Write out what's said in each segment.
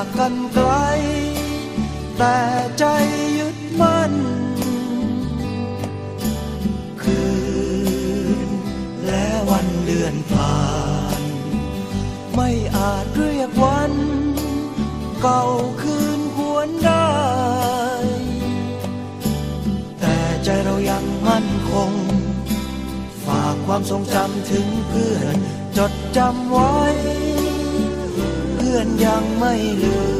ากกันไกล แต่ใจยึดมั่น คืนและวันเดือนผ่าน ไม่อาจเรียกวัน เก่าคืนหวนได้ แต่ใจเรายังมั่นคง ฝากความทรงจำถึงเพื่อนจดจำไว้ อนยังไม่ลืม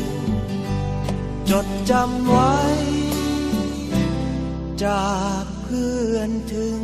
จดจำไว้ จากเพื่อนถึง